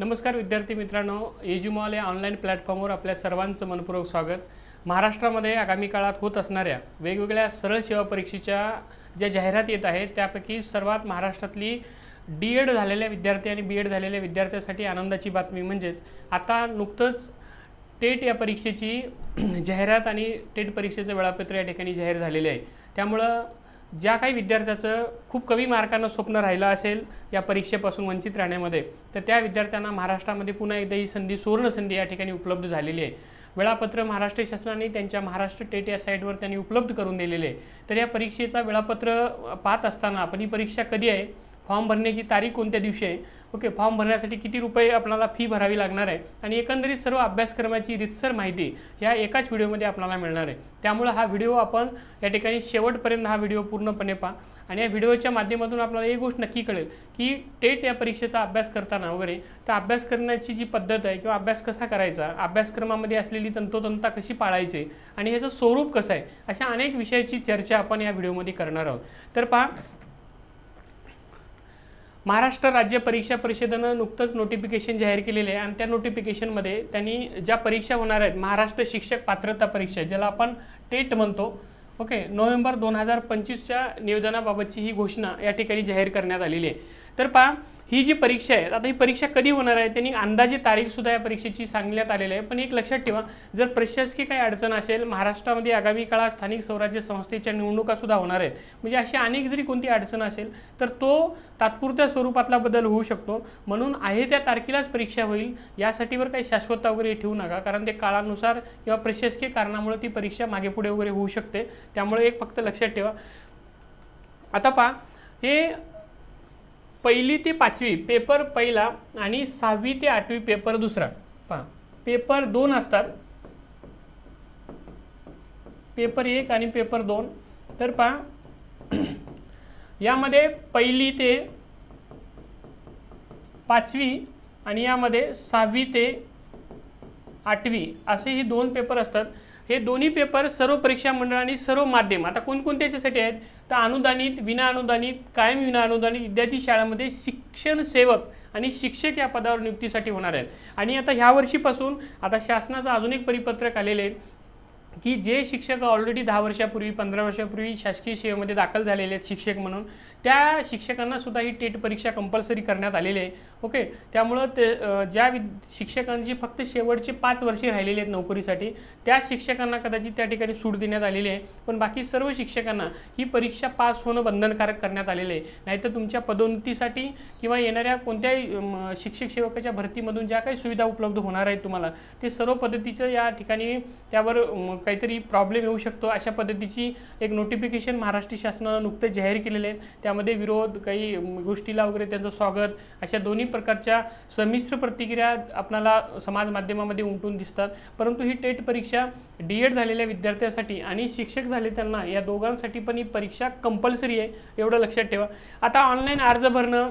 नमस्कार विद्यार्थी मित्रांनो एज्युमॉल या ऑनलाईन प्लॅटफॉर्मवर आपल्या सर्वांचं मनपूर्वक स्वागत. महाराष्ट्रामध्ये आगामी काळात होत असणाऱ्या वेगवेगळ्या सरळ सेवा परीक्षेच्या ज्या जाहिरात येत आहेत त्यापैकी सर्वात महाराष्ट्रातली डी एड झालेल्या विद्यार्थी आणि बी एड झालेल्या विद्यार्थ्यासाठी आनंदाची बातमी म्हणजेच आता नुकतंच टेट या परीक्षेची जाहिरात आणि टेट परीक्षेचं वेळापत्र या ठिकाणी जाहीर झालेले आहे. त्यामुळं ज्या काही विद्यार्थ्याचं खूप कमी मार्कानं स्वप्न राहिलं असेल या परीक्षेपासून वंचित राहण्यामध्ये तर त्या विद्यार्थ्यांना महाराष्ट्रामध्ये पुन्हा एकदा ही संधी सुवर्णसंधी या ठिकाणी उपलब्ध झालेली आहे. वेळापत्र महाराष्ट्र शासनाने त्यांच्या महाराष्ट्र टेट या साईटवर त्यांनी उपलब्ध करून दिलेले आहे. तर या परीक्षेचा वेळापत्र पाहत असताना आपण ही परीक्षा कधी आहे? फॉर्म भरण्याची तारीख कोणत्या दिवशी आहे? ओके फॉर्म भरण्यासाठी किती रुपये आपल्याला फी भरावी लागणार आहे? आणि एकंदरीत सर्व अभ्यासक्रमाची रितसर माहिती ह्या एकाच व्हिडिओमध्ये आपल्याला मिळणार आहे. त्यामुळे हा व्हिडिओ आपण या ठिकाणी शेवटपर्यंत हा व्हिडिओ पूर्णपणे पहा. आणि या व्हिडिओच्या माध्यमातून आपल्याला एक गोष्ट नक्की कळेल की टेट या परीक्षेचा अभ्यास करताना वगैरे तर अभ्यास करण्याची जी पद्धत आहे किंवा अभ्यास कसा करायचा अभ्यासक्रमामध्ये असलेली तंतोतंता कशी पाळायची आणि ह्याचं स्वरूप कसं आहे अशा अनेक विषयाची चर्चा आपण या व्हिडिओमध्ये करणार आहोत. तर पहा महाराष्ट्र राज्य परीक्षा परिषदेनं नुकतंच नोटिफिकेशन जाहीर केलेले आहे. आणि त्या नोटिफिकेशनमध्ये त्यांनी ज्या परीक्षा होणार आहेत महाराष्ट्र शिक्षक पात्रता परीक्षा ज्याला आपण टेट म्हणतो ओके नोव्हेंबर दोन हजार पंचवीसच्या निवेदनाबाबतची ही घोषणा या ठिकाणी जाहीर करण्यात आलेली आहे. तर पहा ही जी परीक्षा आहे आता ही परीक्षा कधी होणार आहे त्यांनी अंदाजे तारीखसुद्धा या परीक्षेची सांगण्यात आलेली आहे. पण एक लक्षात ठेवा जर प्रशासकीय काही अडचण असेल महाराष्ट्रामध्ये आगामी काळात स्थानिक स्वराज्य संस्थेच्या निवडणुकासुद्धा होणार आहेत. म्हणजे अशी अनेक जरी कोणती अडचण असेल तर तो तात्पुरत्या स्वरूपातला बदल होऊ शकतो. म्हणून आहे त्या तारखेलाच परीक्षा होईल यासाठीवर काही शाश्वतता वगैरे ठेवू नका कारण ते काळानुसार किंवा प्रशासकीय कारणामुळे ती परीक्षा मागेपुढे वगैरे होऊ शकते. त्यामुळे एक फक्त लक्षात ठेवा. आता पहा हे पहिली ते पाचवी पेपर पहिला आणि सहावी ते आठवी पेपर दुसरा. पहा पेपर दोन असतात. पेपर एक आणि पेपर दोन. तर पहा यामध्ये पहिली ते पाचवी आणि यामध्ये सहावी ते आठवी असे हे दोन पेपर असतात. हे दोन्ही पेपर सर्व परीक्षा मंडळ आणि सर्व माध्यम आता कोणकोणते याच्यासाठी आहेत? तर अनुदानित विना अनुदानित कायम विना अनुदानित विद्यार्थी शाळांमध्ये शिक्षण सेवक आणि शिक्षक या पदावर नियुक्तीसाठी होणार आहेत. आणि आता ह्या वर्षीपासून आता शासनाचं अजून एक परिपत्रक आलेले आहे की जे शिक्षक ऑलरेडी दहा वर्षापूर्वी पंधरा वर्षापूर्वी शासकीय सेवेमध्ये दाखल झालेले आहेत शिक्षक म्हणून त्या शिक्षकांना सुद्धा ही टेट परीक्षा कंपल्सरी करण्यात आलेली आहे. ओके त्यामुळं ते ज्या विद शिक्षकांची फक्त शेवटचे पाच वर्षे राहिलेली आहेत नोकरीसाठी त्या शिक्षकांना कदाचित त्या ठिकाणी सूट देण्यात आलेली आहे. पण बाकी सर्व शिक्षकांना ही परीक्षा पास होणं बंधनकारक करण्यात आलेलं आहे. नाहीतर तुमच्या पदोन्नतीसाठी किंवा येणाऱ्या कोणत्याही शिक्षक सेवकाच्या भरतीमधून ज्या काही सुविधा उपलब्ध होणार आहेत तुम्हाला ते सर्व पद्धतीचं या ठिकाणी त्यावर काहीतरी प्रॉब्लेम येऊ शकतो. अशा पद्धतीची एक नोटिफिकेशन महाराष्ट्र शासनानं नुकतेच जाहीर केलेले आहे त्यामध्ये विरोध काही गोष्टीला वगैरे त्यांचं स्वागत अशा दोन्ही प्रकारच्या संमिश्र प्रतिक्रिया आपणाला समाज माध्यमामध्ये उमटून दिसतात. परंतु ही टेट परीक्षा डी एड झालेल्या विद्यार्थ्यांसाठी आणि शिक्षक झाले त्यांना या दोघांसाठी पण ही परीक्षा कंपल्सरी आहे एवढं लक्षात ठेवा. आता ऑनलाईन अर्ज भरणं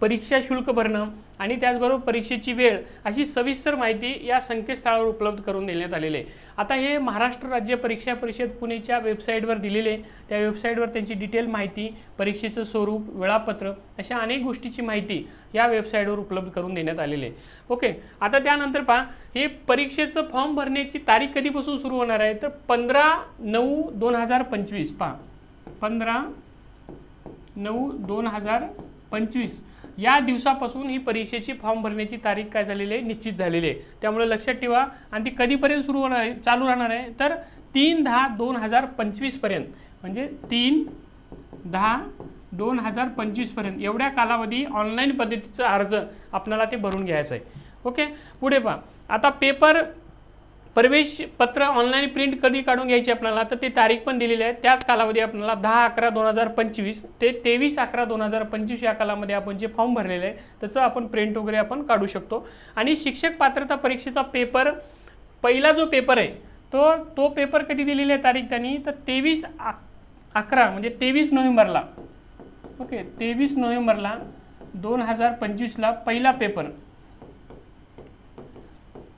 परीक्षा शुल्क भरणं आणि त्याचबरोबर परीक्षेची वेळ अशी सविस्तर माहिती या संकेतस्थळावर उपलब्ध करून देण्यात आलेली आहे. आता हे महाराष्ट्र राज्य परीक्षा परिषद पुणेच्या वेबसाईटवर दिलेले त्या वेबसाईटवर त्यांची डिटेल माहिती परीक्षेचं स्वरूप वेळापत्र अशा अनेक गोष्टीची माहिती या वेबसाईटवर उपलब्ध करून देण्यात आलेली आहे. ओके आता त्यानंतर पहा हे परीक्षेचं फॉर्म भरण्याची तारीख कधीपासून सुरू होणार आहे? तर पंधरा नऊ दोन हजार पंचवीस पहा. पंधरा नऊ दोन हजार पंचवीस. या दिवसापासून ही परीक्षेची फॉर्म भरण्याची तारीख काय झालेली आहे? निश्चित झालेली आहे. त्यामुळे लक्षात ठेवा. आणि ती कधीपर्यंत सुरू होणार आहे? चालू राहणार आहे? तर तीन दहा दोन हजार पंचवीसपर्यंत म्हणजे तीन दहा दोन हजार पंचवीसपर्यंत एवढ्या कालावधी ऑनलाईन पद्धतीचा अर्ज आपल्याला ते भरून घ्यायचं आहे. ओके पुढे पहा. आता पेपर प्रवेश पत्र ऑनलाईन प्रिंट कधी काढून घ्यायची आपल्याला? तर ते तारीख पण दिलेली आहे. त्याच कालावधी आपल्याला दहा अकरा दोन हजार पंचवीस ते तेवीस अकरा दोन हजार पंचवीस या कालामध्ये आपण जे फॉर्म भरलेले आहे त्याचं आपण प्रिंट वगैरे आपण काढू शकतो. आणि शिक्षक पात्रता परीक्षेचा पेपर पहिला जो पेपर आहे तो तो पेपर कधी दिलेली आहे तारीख त्यांनी? तर तेवीस अकरा म्हणजे तेवीस नोव्हेंबरला. ओके तेवीस नोव्हेंबरला दोन हजार पंचवीसला पहिला पेपर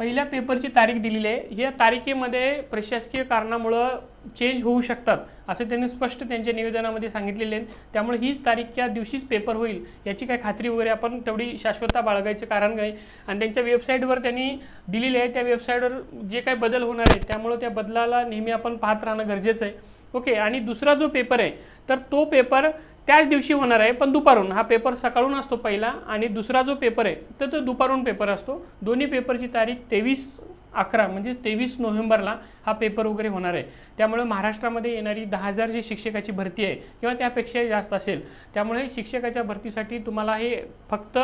पहिल्या पेपरची तारीख दिलेली आहे. या तारखेमध्ये प्रशासकीय कारणामुळं चेंज होऊ शकतात असं त्यांनी स्पष्ट त्यांच्या निवेदनामध्ये सांगितलेले आहे त्यामुळे हीच तारीखच्या दिवशीच पेपर होईल याची काय खात्री वगैरे आपण तेवढी शाश्वतता बाळगायचं कारण नाही. आणि त्यांच्या वेबसाईटवर त्यांनी दिलेली आहे. त्या वेबसाईटवर जे काही बदल होणार आहे त्यामुळे त्या बदलाला नेहमी आपण पाहत राहणं गरजेचं आहे. ओके आणि दुसरा जो पेपर आहे तर तो पेपर त्याच दिवशी होणार आहे पण दुपारून. हा पेपर सकाळून असतो पहिला आणि दुसरा जो पेपर आहे तर तो दुपारून पेपर असतो. दोन्ही पेपरची तारीख तेवीस अकरा म्हणजे तेवीस नोव्हेंबरला हा पेपर वगैरे होणार आहे. त्यामुळे महाराष्ट्रामध्ये येणारी दहा हजार जी शिक्षकाची भरती आहे किंवा त्यापेक्षा जास्त असेल त्यामुळे शिक्षकाच्या भरतीसाठी तुम्हाला हे फक्त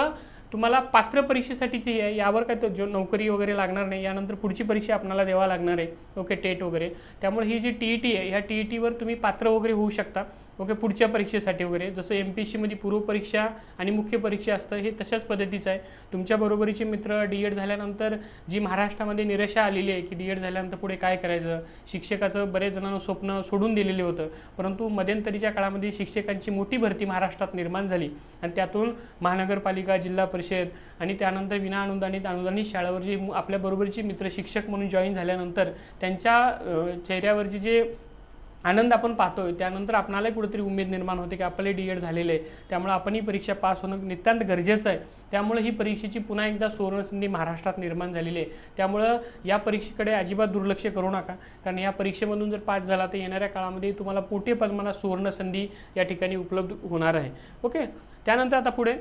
तुम्हाला पात्र परीक्षेसाठीची आहे. यावर काय तर जो नोकरी वगैरे लागणार नाही यानंतर पुढची परीक्षा आपल्याला द्यावा लागणार आहे. ओके टेट वगैरे. त्यामुळे ही जी टी ई टी आहे ह्या टी ई टीवर तुम्ही पात्र वगैरे होऊ शकता. ओके पुढच्या परीक्षेसाठी वगैरे. जसं एम पी एस सीमध्ये पूर्व परीक्षा आणि मुख्य परीक्षा असतं हे तशाच पद्धतीचं आहे. तुमच्या बरोबरीचे मित्र डी एड झाल्यानंतर जी महाराष्ट्रामध्ये निराशा आलेली आहे की डी एड झाल्यानंतर पुढे काय करायचं? शिक्षकाचं बरेच जणांना स्वप्न सोडून दिलेले होतं. परंतु मध्यंतरीच्या काळामध्ये शिक्षकांची मोठी भरती महाराष्ट्रात निर्माण झाली. आणि त्यातून महानगरपालिका जिल्हा परिषद आणि त्यानंतर विना अनुदानित अनुदानित शाळेवर जे मु- आपल्या मित्र शिक्षक म्हणून जॉईन झाल्यानंतर त्यांच्या चेहऱ्यावरचे जे आनंद आपण पाहतोय. त्यानंतर आपणालाही कुठेतरी उमेद निर्माण होते की आपले डी एड झालेले आहे. त्यामुळे आपण ही परीक्षा पास होणं नितांत गरजेचं आहे. त्यामुळे ही परीक्षेची पुन्हा एकदा सुवर्णसंधी महाराष्ट्रात निर्माण झालेली आहे. त्यामुळं या परीक्षेकडे अजिबात दुर्लक्ष करू नका. कारण या परीक्षेमधून जर पास झाला तर येणाऱ्या काळामध्ये तुम्हाला पोटे प्रमाणात सुवर्णसंधी या ठिकाणी उपलब्ध होणार आहे. ओके? त्यानंतर आता पुढे.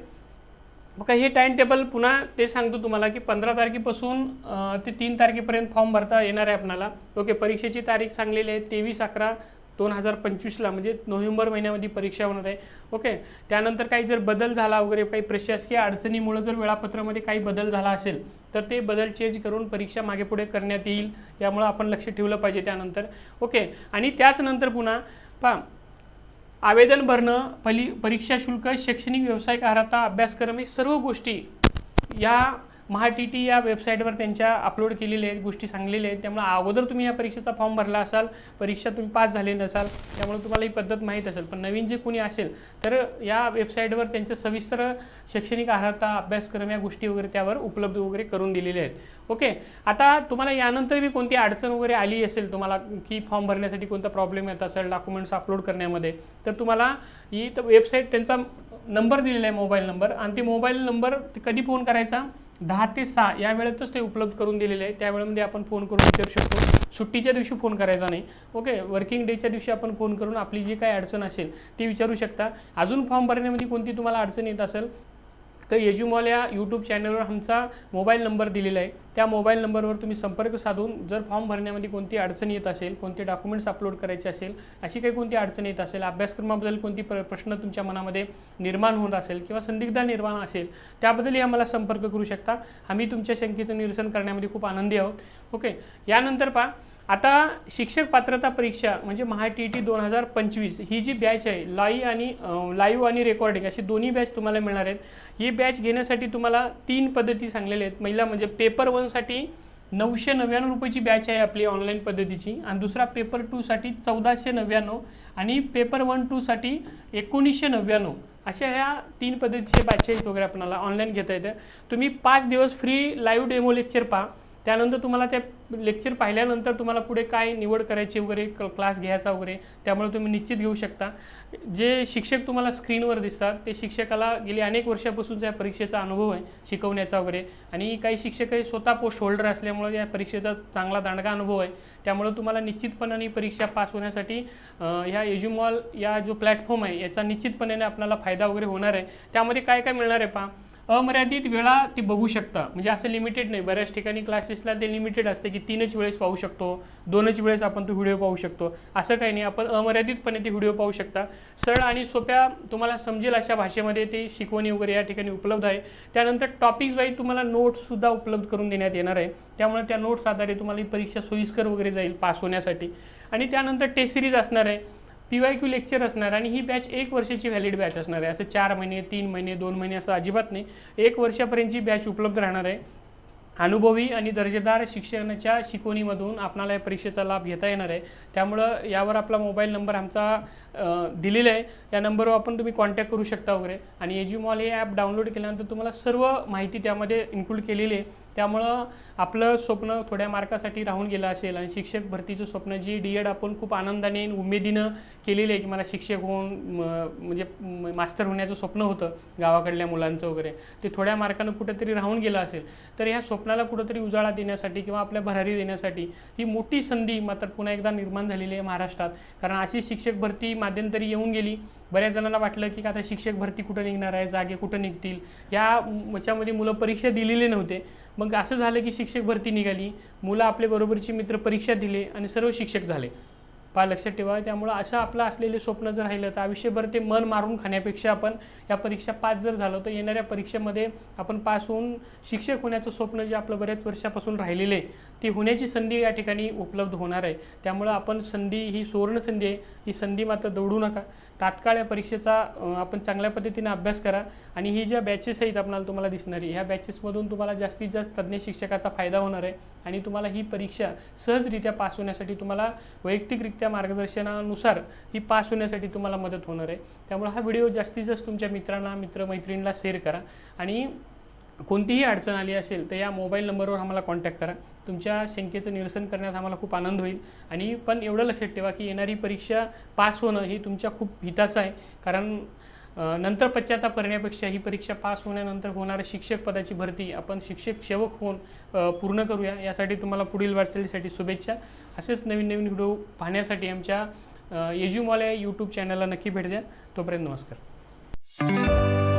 मग हे टाईम टेबल पुन्हा ते सांगतो तुम्हाला की पंधरा तारखेपासून ते तीन तारखेपर्यंत फॉर्म भरता येणार आहे आपणाला. ओके? परीक्षेची तारीख सांगलेली आहे तेवीस अकरा दोन हजार पंचवीसला म्हणजे नोव्हेंबर महिन्यामध्ये परीक्षा होणार आहे. ओके? त्यानंतर काही जर बदल झाला वगैरे काही प्रशासकीय अडचणीमुळे जर वेळापत्रामध्ये काही बदल झाला असेल तर ते बदल चेंज करून परीक्षा मागे पुढे करण्यात येईल यामुळं आपण लक्ष ठेवलं पाहिजे त्यानंतर. ओके? आणि त्याचनंतर पुन्हा पहा आवेदन भरणं पली परीक्षा शुल्क शैक्षणिक व्यावसायिक अर्हता अभ्यासक्रम हे सर्व गोष्टी या महा टी टी या वेबसाईटवर त्यांच्या अपलोड केलेल्या आहेत गोष्टी सांगलेल्या आहेत. त्यामुळे अगोदर तुम्ही या परीक्षेचा फॉर्म भरला असाल परीक्षा तुम्ही पास झाले नसाल त्यामुळे तुम्हाला ही पद्धत माहीत असेल. पण नवीन जे कोणी असेल तर या वेबसाईटवर त्यांचं सविस्तर शैक्षणिक अर्हता अभ्यासक्रम या गोष्टी वगैरे त्यावर उपलब्ध वगैरे करून दिलेल्या आहेत. ओके आता तुम्हाला यानंतर बी कोणती अडचण वगैरे आली असेल तुम्हाला की फॉर्म भरण्यासाठी कोणता प्रॉब्लेम येत असेल डॉक्युमेंट्स अपलोड करण्यामध्ये तर तुम्हाला ही तर वेबसाईट त्यांचा नंबर दिलेला आहे मोबाईल नंबर आणि ते मोबाईल नंबर कधी फोन करायचा? दहा ते सहा या वेळेतच ते उपलब्ध करून दिलेले आहे त्या वेळेमध्ये आपण फोन करून विचारू शकतो. सुट्टीच्या दिवशी फोन करायचा नाही. ओके वर्किंग डेच्या दिवशी आपण फोन करून आपली जी काही अडचण असेल ती विचारू शकता. अजून फॉर्म भरण्यामध्ये कोणती तुम्हाला अडचण येत असेल तर येजुमॉल या यूट्यूब चॅनलवर आमचा मोबाईल नंबर दिलेला आहे. त्या मोबाईल नंबरवर तुम्ही संपर्क साधून जर फॉर्म भरण्यामध्ये कोणती अडचण येत असेल कोणते डॉक्युमेंट्स अपलोड करायचे असेल अशी काही कोणती अडचण येत असेल अभ्यासक्रमाबद्दल कोणती प्र प्रश्न तुमच्या मनामध्ये निर्माण होत असेल किंवा संदिग्धा निर्माण असेल त्याबद्दलही आम्हाला संपर्क करू शकता. आम्ही तुमच्या शंकेचं निरसन करण्यामध्ये खूप आनंदी आहोत. ओके यानंतर पहा आता शिक्षक पात्रता परीक्षा म्हणजे महा टी टी दोन हजार पंचवीस ही जी बॅच आहे लाईव आणि लाईव्ह आणि रेकॉर्डिंग अशी दोन्ही बॅच तुम्हाला मिळणार आहेत. ही बॅच घेण्यासाठी तुम्हाला तीन पद्धती सांगलेल्या आहेत. महिला म्हणजे पेपर वनसाठी नऊशे नव्याण्णव रुपयाची बॅच आहे आपली ऑनलाईन पद्धतीची आणि दुसरा पेपर टूसाठी चौदाशे नव्याण्णव आणि पेपर वन टूसाठी एकोणीसशे नव्याण्णव. अशा ह्या तीन पद्धतीचे बॅचेस वगैरे आपल्याला ऑनलाईन घेता येतं. तुम्ही पाच दिवस फ्री लाईव्ह डेमो लेक्चर पहा. त्यानंतर तुम्हाला त्या लेक्चर पाहिल्यानंतर तुम्हाला पुढे काय निवड करायची वगैरे क क्लास घ्यायचा वगैरे त्यामुळे तुम्ही निश्चित घेऊ शकता. जे शिक्षक तुम्हाला स्क्रीनवर दिसतात ते शिक्षकाला गेली अनेक वर्षापासूनचा या परीक्षेचा अनुभव आहे शिकवण्याचा वगैरे. आणि काही शिक्षक हे स्वतः पोस्ट होल्डर असल्यामुळे या परीक्षेचा चांगला दांडगा अनुभव आहे. त्यामुळे तुम्हाला निश्चितपणाने परीक्षा पास होण्यासाठी ह्या एज्युमॉल या जो प्लॅटफॉर्म आहे याचा निश्चितपणे आपल्याला फायदा वगैरे होणार आहे. त्यामध्ये काय काय मिळणार आहे पहा. अमर्यादित वेळा ते बघू शकता. म्हणजे असं लिमिटेड नाही. बऱ्याच ठिकाणी क्लासेसला ते लिमिटेड असते की तीनच वेळेस पाहू शकतो दोनच वेळेस आपण तो व्हिडिओ पाहू शकतो. असं काही नाही. आपण अमर्यादितपणे ते व्हिडिओ पाहू शकता. सरळ आणि सोप्या तुम्हाला समजेल अशा भाषेमध्ये ते शिकवणी वगैरे या ठिकाणी उपलब्ध आहे. त्यानंतर टॉपिक्स वाईज तुम्हाला नोट्ससुद्धा उपलब्ध करून देण्यात येणार आहे. त्यामुळे त्या नोट्स आधारे तुम्हाला ही परीक्षा सोयीस्कर वगैरे जाईल पास होण्यासाठी. आणि त्यानंतर टेस्ट सिरीज असणार आहे. पी वाय क्यू लेक्चर असणार आणि ही बॅच एक वर्षाची व्हॅलिड बॅच असणार आहे. असं चार महिने तीन महिने दोन महिने असं अजिबात नाही. एक वर्षापर्यंतची बॅच उपलब्ध राहणार आहे अनुभवी आणि दर्जेदार शिक्षणाच्या शिकवणीमधून आपणाला या परीक्षेचा लाभ घेता येणार आहे. त्यामुळं यावर आपला मोबाईल नंबर आमचा दिलेलं आहे. या नंबरवर आपण तुम्ही कॉन्टॅक्ट करू शकता वगैरे. आणि एज्युमॉल हे ॲप डाउनलोड केल्यानंतर तुम्हाला सर्व माहिती त्यामध्ये इन्क्लूड केलेली आहे. त्यामुळं आपलं स्वप्न थोड्या मार्कासाठी राहून गेलं असेल आणि शिक्षक भरतीचं स्वप्न जी डी एड आपण खूप आनंदाने उमेदीनं केलेली आहे की मला शिक्षक होऊन म्हणजे मास्तर होण्याचं स्वप्न होतं गावाकडल्या मुलांचं वगैरे. ते थोड्या मार्कानं कुठंतरी राहून गेलं असेल. तर ह्या स्वप्नाला कुठंतरी उजाळा देण्यासाठी किंवा आपल्या भरारी देण्यासाठी ही मोठी संधी मात्र पुन्हा एकदा निर्माण झालेली आहे महाराष्ट्रात. कारण अशी शिक्षक भरती मध्यंतरी येऊन गेली. बऱ्याच जणांना वाटलं की आता शिक्षक भरती कुठं निघणार आहे जागे कुठं निघतील? या याच्यामध्ये मुलं परीक्षा दिलेले नव्हते. मग असं झालं की शिक्षक भरती निघाली. मुलं आपल्या बरोबरची मित्र परीक्षा दिले आणि सर्व शिक्षक झाले. फार लक्षात ठेवा. त्यामुळं असं आपलं असलेले स्वप्न जर राहिलं तर आयुष्यभर ते मन मारून खाण्यापेक्षा आपण या परीक्षा पास जर झालो तर येणाऱ्या परीक्षेमध्ये आपण पास होऊन शिक्षक होण्याचं स्वप्न जे आपलं बऱ्याच वर्षापासून राहिलेलं आहे ती होण्याची संधी या ठिकाणी उपलब्ध होणार आहे. त्यामुळं आपण संधी ही सुवर्ण संधी आहे. ही संधी मात्र दौडू नका. तात्काळ या परीक्षेचा आपण चांगल्या पद्धतीने अभ्यास करा. आणि ही ज्या बॅचेस आहेत आपणाला तुम्हाला दिसणारी ह्या बॅचेसमधून तुम्हाला जास्तीत जास्त तज्ज्ञ शिक्षकाचा फायदा होणार आहे. आणि तुम्हाला ही परीक्षा सहजरित्या पास होण्यासाठी तुम्हाला वैयक्तिकरित्या मार्गदर्शनानुसार ही पास होण्यासाठी तुम्हाला मदत होणार आहे. त्यामुळे हा व्हिडिओ जास्तीत जास्त तुमच्या मित्रांना मित्रमैत्रिणीला शेअर करा. आणि कोणतीही अडचण आली असेल तर या मोबाईल नंबरवर आम्हाला कॉन्टॅक्ट करा. तुमच्या शंकेचं निरसन करण्यात आम्हाला खूप आनंद होईल. आणि पण एवढं लक्षात ठेवा की येणारी परीक्षा पास होणं हे तुमच्या खूप हिताचं आहे. कारण नंतर पश्चाताप करण्यापेक्षा ही परीक्षा पास होण्यानंतर होणाऱ्या शिक्षक पदाची भरती आपण शिक्षक सेवक होऊन पूर्ण करूया यासाठी तुम्हाला पुढील वाटचालीसाठी शुभेच्छा. असेच नवीन नवीन व्हिडिओ पाहण्यासाठी आमच्या एज्युमॉल या यूट्यूब चॅनलला नक्की भेट द्या. तोपर्यंत नमस्कार.